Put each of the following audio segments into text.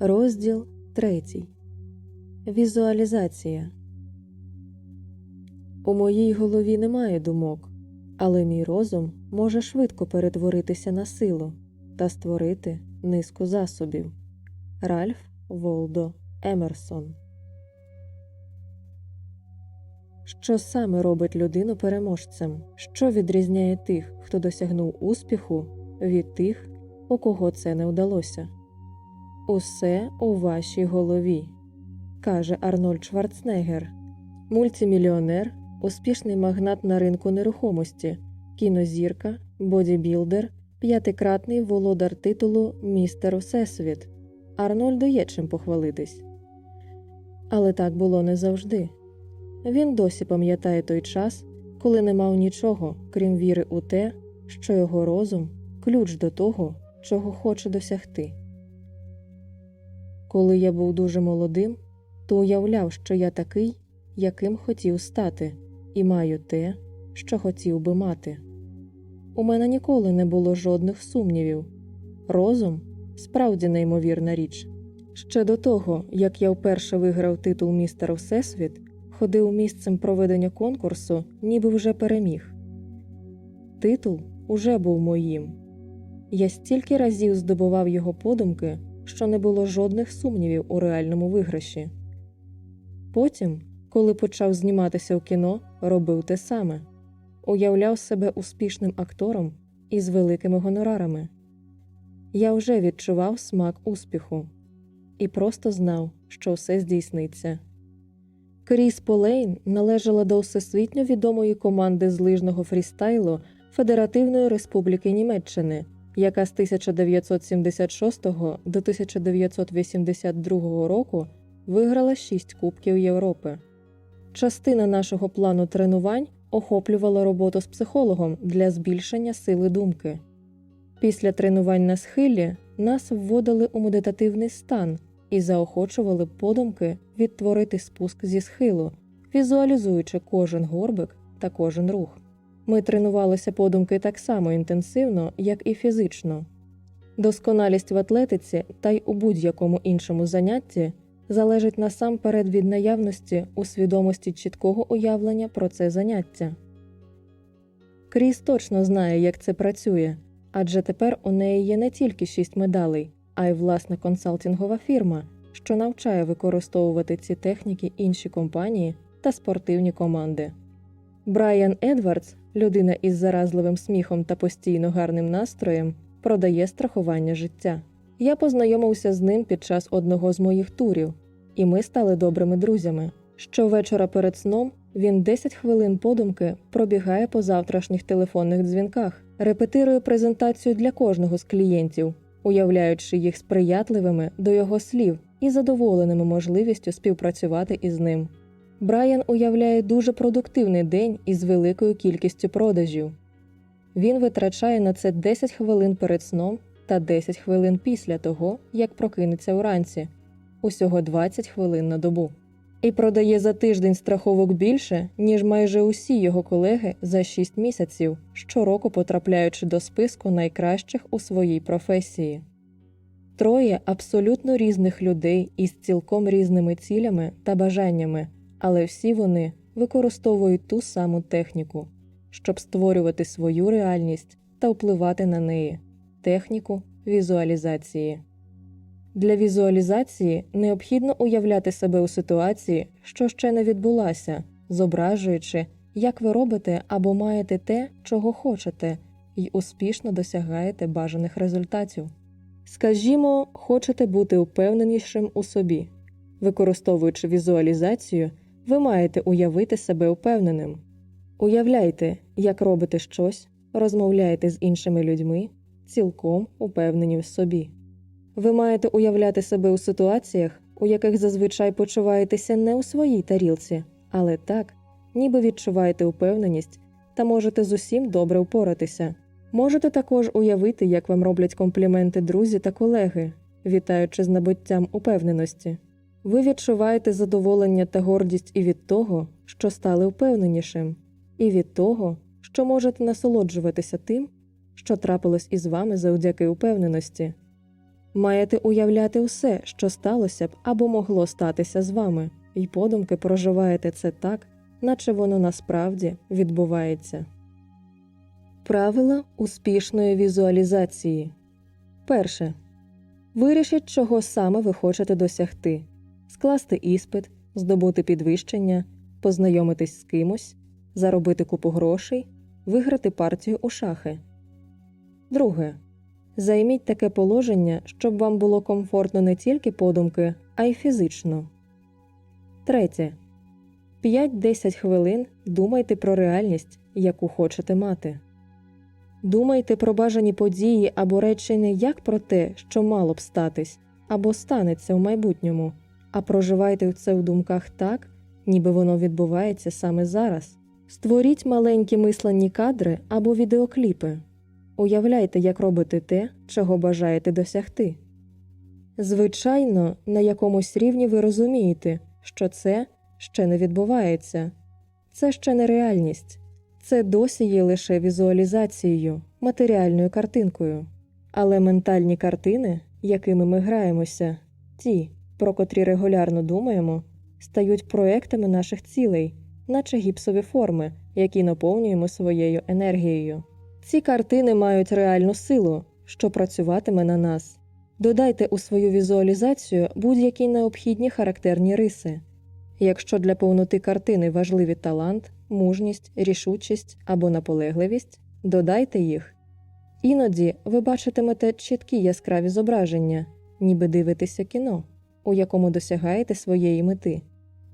Розділ третій. Візуалізація. У моїй голові немає думок, але мій розум може швидко перетворитися на силу та створити низку засобів. Ральф Волдо Емерсон. Що саме робить людину переможцем? Що відрізняє тих, хто досягнув успіху, від тих, у кого це не вдалося? Усе у вашій голові, каже Арнольд Шварценеггер, мультимільйонер, успішний магнат на ринку нерухомості, кінозірка, бодібілдер, п'ятикратний володар титулу Містер Всесвіт. Арнольду є чим похвалитись. Але так було не завжди. Він досі пам'ятає той час, коли не мав нічого, крім віри у те, що його розум ключ до того, чого хоче досягти. Коли я був дуже молодим, то уявляв, що я такий, яким хотів стати, і маю те, що хотів би мати. У мене ніколи не було жодних сумнівів. Розум справді неймовірна річ. Ще до того, як я вперше виграв титул містер Всесвіт, ходив місцем проведення конкурсу, ніби вже переміг. Титул уже був моїм. Я стільки разів здобував його подумки, що не було жодних сумнівів у реальному виграші. Потім, коли почав зніматися в кіно, робив те саме уявляв себе успішним актором із великими гонорарами. Я вже відчував смак успіху і просто знав, що все здійсниться. Кріс Полейн належала до всесвітньо відомої команди з лижного фрістайлу Федеративної Республіки Німеччини, яка з 1976 до 1982 року виграла шість Кубків Європи. Частина нашого плану тренувань охоплювала роботу з психологом для збільшення сили думки. Після тренувань на схилі нас вводили у медитативний стан і заохочували подумки відтворити спуск зі схилу, візуалізуючи кожен горбик та кожен рух. Ми тренувалися подумки так само інтенсивно, як і фізично. Досконалість в атлетиці та й у будь-якому іншому занятті залежить насамперед від наявності у свідомості чіткого уявлення про це заняття. Кріс точно знає, як це працює, адже тепер у неї є не тільки шість медалей, а й власна консалтингова фірма, що навчає використовувати ці техніки інші компанії та спортивні команди. Брайан Едвардс, людина із заразливим сміхом та постійно гарним настроєм, продає страхування життя. Я познайомився з ним під час одного з моїх турів, і ми стали добрими друзями. Щовечора перед сном він 10 хвилин подумки пробігає по завтрашніх телефонних дзвінках, репетирує презентацію для кожного з клієнтів, уявляючи їх сприятливими до його слів і задоволеними можливістю співпрацювати із ним. Брайан уявляє дуже продуктивний день із великою кількістю продажів. Він витрачає на це 10 хвилин перед сном та 10 хвилин після того, як прокинеться вранці, усього 20 хвилин на добу. І продає за тиждень страховок більше, ніж майже усі його колеги за 6 місяців, щороку потрапляючи до списку найкращих у своїй професії. Троє абсолютно різних людей із цілком різними цілями та бажаннями, але всі вони використовують ту саму техніку, щоб створювати свою реальність та впливати на неї техніку візуалізації. Для візуалізації необхідно уявляти себе у ситуації, що ще не відбулася, зображуючи, як ви робите або маєте те, чого хочете, і успішно досягаєте бажаних результатів. Скажімо, хочете бути впевненішим у собі. Використовуючи візуалізацію, ви маєте уявити себе впевненим. Уявляйте, як робите щось, розмовляєте з іншими людьми, цілком упевнені в собі. Ви маєте уявляти себе у ситуаціях, у яких зазвичай почуваєтеся не у своїй тарілці, але так, ніби відчуваєте впевненість та можете з усім добре впоратися. Можете також уявити, як вам роблять компліменти друзі та колеги, вітаючи з набуттям упевненості. Ви відчуваєте задоволення та гордість і від того, що стали впевненішим, і від того, що можете насолоджуватися тим, що трапилось із вами завдяки упевненості. Маєте уявляти усе, що сталося б або могло статися з вами, і подумки проживаєте це так, наче воно насправді відбувається. Правила успішної візуалізації. Перше. Вирішіть, чого саме ви хочете досягти: скласти іспит, здобути підвищення, познайомитись з кимось, заробити купу грошей, виграти партію у шахи. Друге. Займіть таке положення, щоб вам було комфортно не тільки подумки, а й фізично. Третє. 5-10 хвилин думайте про реальність, яку хочете мати. Думайте про бажані події або речі не як про те, що мало б статись, або станеться в майбутньому, а проживайте це в думках так, ніби воно відбувається саме зараз. Створіть маленькі мисленні кадри або відеокліпи. Уявляйте, як робите те, чого бажаєте досягти. Звичайно, на якомусь рівні ви розумієте, що це ще не відбувається, це ще не реальність, це досі є лише візуалізацією, матеріальною картинкою. Але ментальні картини, якими ми граємося, ті, про котрі регулярно думаємо, стають проектами наших цілей, наче гіпсові форми, які наповнюємо своєю енергією. Ці картини мають реальну силу, що працюватиме на нас. Додайте у свою візуалізацію будь-які необхідні характерні риси. Якщо для повноти картини важливі талант, мужність, рішучість або наполегливість, додайте їх. Іноді ви бачитимете чіткі яскраві зображення, ніби дивитеся кіно, у якому досягаєте своєї мети.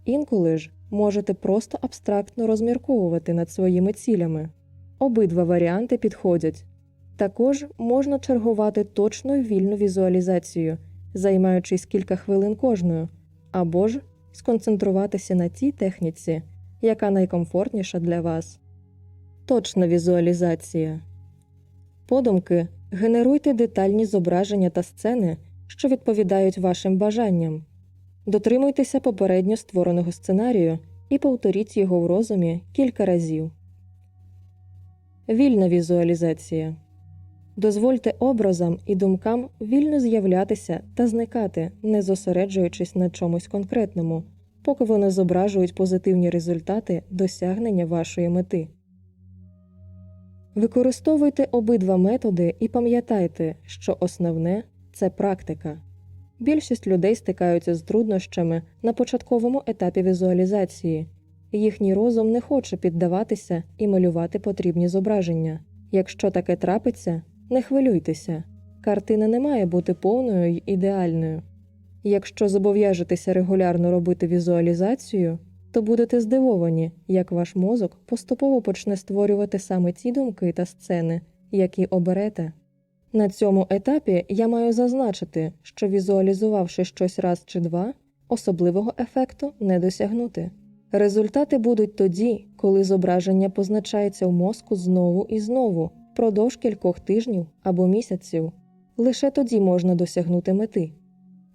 Інколи ж можете просто абстрактно розмірковувати над своїми цілями. Обидва варіанти підходять. Також можна чергувати точну вільну візуалізацію, займаючись кілька хвилин кожною, або ж сконцентруватися на тій техніці, яка найкомфортніша для вас. Точна візуалізація. Подумки генеруйте детальні зображення та сцени, що відповідають вашим бажанням. Дотримуйтеся попередньо створеного сценарію і повторіть його в розумі кілька разів. Вільна візуалізація. Дозвольте образам і думкам вільно з'являтися та зникати, не зосереджуючись на чомусь конкретному, поки вони зображують позитивні результати досягнення вашої мети. Використовуйте обидва методи і пам'ятайте, що основне це практика. Більшість людей стикаються з труднощами на початковому етапі візуалізації. Їхній розум не хоче піддаватися і малювати потрібні зображення. Якщо таке трапиться, не хвилюйтеся, картина не має бути повною й ідеальною. Якщо зобов'яжетеся регулярно робити візуалізацію, то будете здивовані, як ваш мозок поступово почне створювати саме ті думки та сцени, які оберете. На цьому етапі я маю зазначити, що візуалізувавши щось раз чи два, особливого ефекту не досягнути. Результати будуть тоді, коли зображення позначається в мозку знову і знову впродовж кількох тижнів або місяців. Лише тоді можна досягнути мети.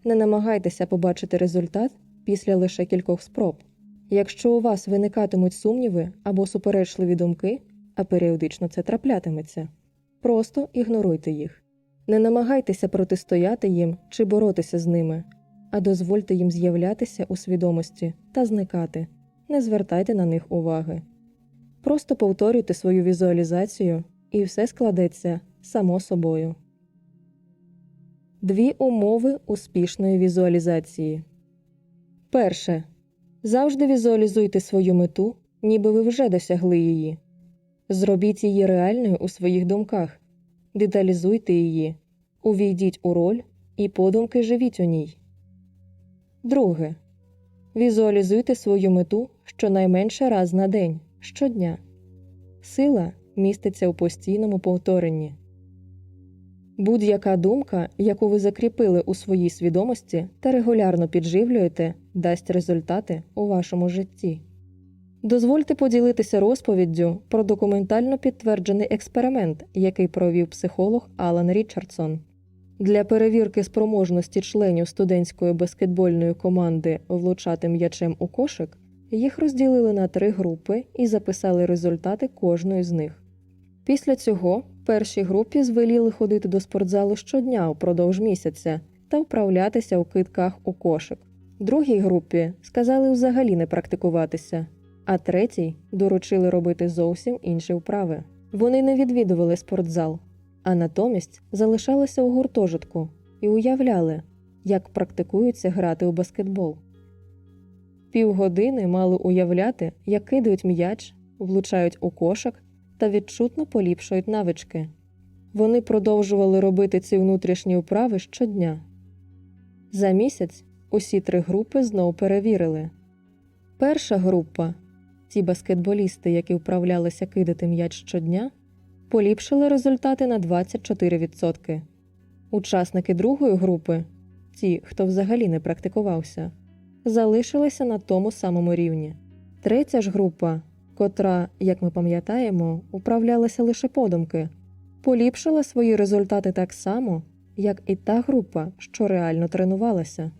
Не намагайтеся побачити результат після лише кількох спроб. Якщо у вас виникатимуть сумніви або суперечливі думки, а періодично це траплятиметься, просто ігноруйте їх. Не намагайтеся протистояти їм чи боротися з ними, а дозвольте їм з'являтися у свідомості та зникати, не звертайте на них уваги. Просто повторюйте свою візуалізацію, і все складеться само собою. Дві умови успішної візуалізації. Перше. Завжди візуалізуйте свою мету, ніби ви вже досягли її. Зробіть її реальною у своїх думках, деталізуйте її, увійдіть у роль і подумки живіть у ній. Друге. Візуалізуйте свою мету щонайменше раз на день щодня. Сила міститься у постійному повторенні. Будь-яка думка, яку ви закріпили у своїй свідомості та регулярно підживлюєте, дасть результати у вашому житті. Дозвольте поділитися розповіддю про документально підтверджений експеримент, який провів психолог Алан Річардсон. Для перевірки спроможності членів студентської баскетбольної команди влучати м'ячем у кошик їх розділили на три групи і записали результати кожної з них. Після цього Першій групі звеліли ходити до спортзалу щодня упродовж місяця та вправлятися у китках у кошик. Другій групі сказали взагалі не практикуватися, а третій доручили робити зовсім інші вправи. Вони не відвідували спортзал, а натомість залишалися у гуртожитку і уявляли, як практикуються грати у баскетбол. Півгодини мали уявляти, як кидають м'яч, влучають у кошик та відчутно поліпшують навички. Вони продовжували робити ці внутрішні вправи щодня. За місяць усі три групи знов перевірили. Перша група ті баскетболісти, які вправлялися кидати м'яч щодня, поліпшили результати на 24%. Учасники другої групи, ті, хто взагалі не практикувався, залишилися на тому самому рівні. Третя ж група, котра, як ми пам'ятаємо, управлялася лише подумки, поліпшила свої результати так само, як і та група, що реально тренувалася.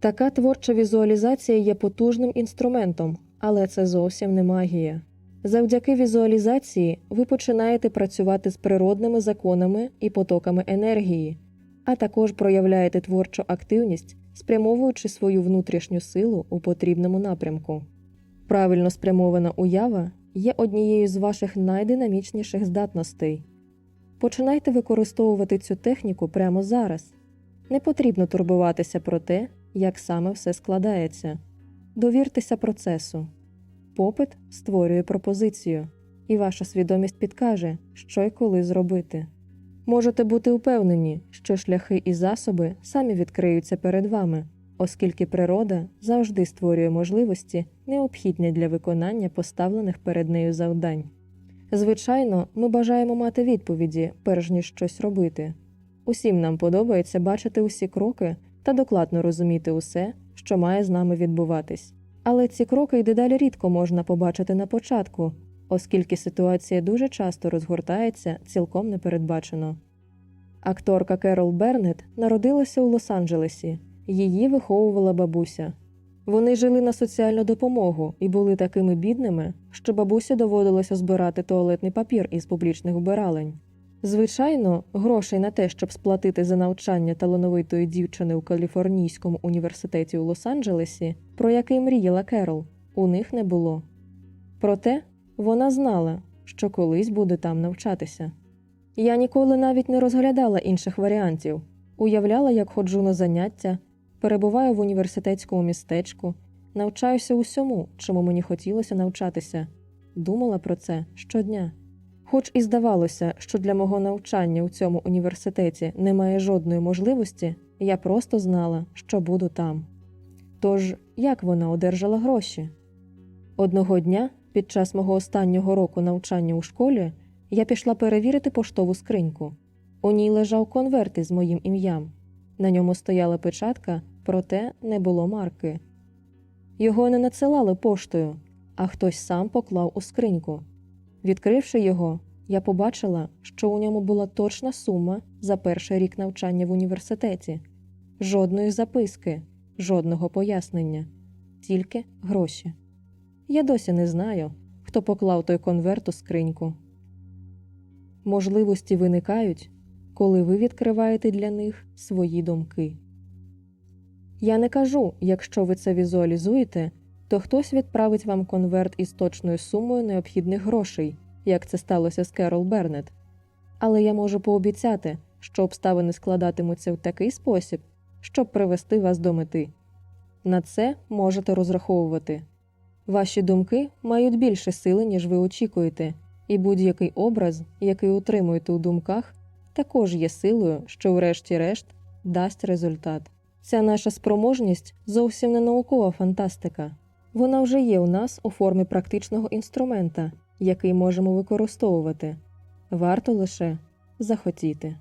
Така творча візуалізація є потужним інструментом, але це зовсім не магія. Завдяки візуалізації ви починаєте працювати з природними законами і потоками енергії, а також проявляєте творчу активність, спрямовуючи свою внутрішню силу у потрібному напрямку. Правильно спрямована уява є однією з ваших найдинамічніших здатностей. Починайте використовувати цю техніку прямо зараз. Не потрібно турбуватися про те, як саме все складається. Довіртеся процесу. Попит створює пропозицію, і ваша свідомість підкаже, що й коли зробити. Можете бути упевнені, що шляхи і засоби самі відкриються перед вами, оскільки природа завжди створює можливості, необхідні для виконання поставлених перед нею завдань. Звичайно, ми бажаємо мати відповіді, перш ніж щось робити. Усім нам подобається бачити усі кроки та докладно розуміти усе, що має з нами відбуватись. Але ці кроки й дедалі рідко можна побачити на початку, оскільки ситуація дуже часто розгортається цілком непередбачено. Акторка Керол Бернет народилася у Лос-Анджелесі, її виховувала бабуся. Вони жили на соціальну допомогу і були такими бідними, що бабусі доводилося збирати туалетний папір із публічних вбиралень. Звичайно, грошей на те, щоб сплатити за навчання талановитої дівчини у Каліфорнійському університеті у Лос-Анджелесі, про який мріяла Керол, у них не було. Проте вона знала, що колись буде там навчатися. Я ніколи навіть не розглядала інших варіантів, уявляла, як ходжу на заняття, перебуваю в університетському містечку, навчаюся усьому, чому мені хотілося навчатися, думала про це щодня. Хоч і здавалося, що для мого навчання у цьому університеті немає жодної можливості, я просто знала, що буду там. Тож, як вона одержала гроші? Одного дня, під час мого останнього року навчання у школі, я пішла перевірити поштову скриньку. У ній лежав конверт із моїм ім'ям. На ньому стояла печатка, проте не було марки. Його не надсилали поштою, а хтось сам поклав у скриньку. Відкривши його, я побачила, що у ньому була точна сума за перший рік навчання в університеті, жодної записки, жодного пояснення, тільки гроші. Я досі не знаю, хто поклав той конверт у скриньку. Можливості виникають, коли ви відкриваєте для них свої думки. Я не кажу, якщо ви це візуалізуєте, то хтось відправить вам конверт із точною сумою необхідних грошей, як це сталося з Керол Бернет. Але я можу пообіцяти, що обставини складатимуться в такий спосіб, щоб привести вас до мети. На це можете розраховувати. Ваші думки мають більше сили, ніж ви очікуєте, і будь-який образ, який утримуєте у думках, також є силою, що, врешті-решт, дасть результат. Ця наша спроможність зовсім не наукова фантастика. Вона вже є у нас у формі практичного інструмента, який можемо використовувати. Варто лише захотіти.